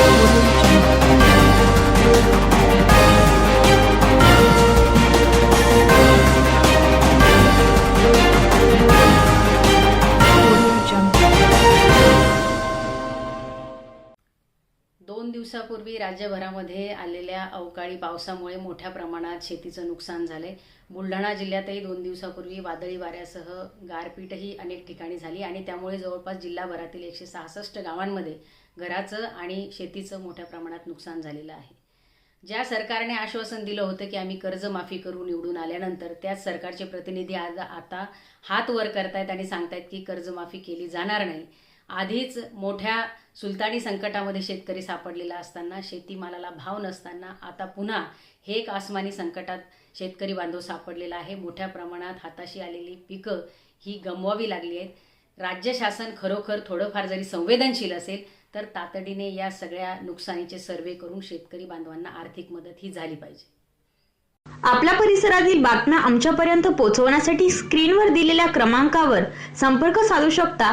know दोन दिवसापूर्वी राज्यभरामध्ये आलेल्या अवकाळी पावसामुळे मोठ्या प्रमाणात शेतीचं नुकसान झाले बुलढाणा जिल्ह्यातही दोन दिवसापूर्वी वादळी वाऱ्यासह गारपीटही अनेक ठिकाणी झाली आणि त्यामुळे जवळपास जिल्हाभरातील एकशे सहासष्ट गावांमध्ये घराचं आणि शेतीचं मोठ्या प्रमाणात नुकसान झालेलं आहे. ज्या सरकारने आश्वासन दिलं होतं की आम्ही कर्जमाफी करू निवडून आल्यानंतर त्याच सरकारचे प्रतिनिधी आज आता हात वर करतायत आणि सांगतायत की कर्जमाफी केली जाणार नाही. आधीच मोठ्या सुलतानी संकटामध्ये शेतकरी सापडलेला असताना शेतीमालाला भाव नसताना आता पुन्हा हे एक आसमानी संकटात शेतकरी बांधव सापडलेला आहे. मोठ्या प्रमाणात हाताशी आलेली पिकं ही गमवावी लागली आहेत. राज्य शासन खरोखर थोडंफार जरी संवेदनशील असेल तर तातडीने या सगळ्या नुकसानीचे सर्वे करून शेतकरी बांधवांना आर्थिक मदत ही झाली पाहिजे. आपल्या परिसरातील बातम्या आमच्यापर्यंत पोहोचवण्यासाठी स्क्रीनवर दिलेल्या क्रमांकावर संपर्क साधू शकता.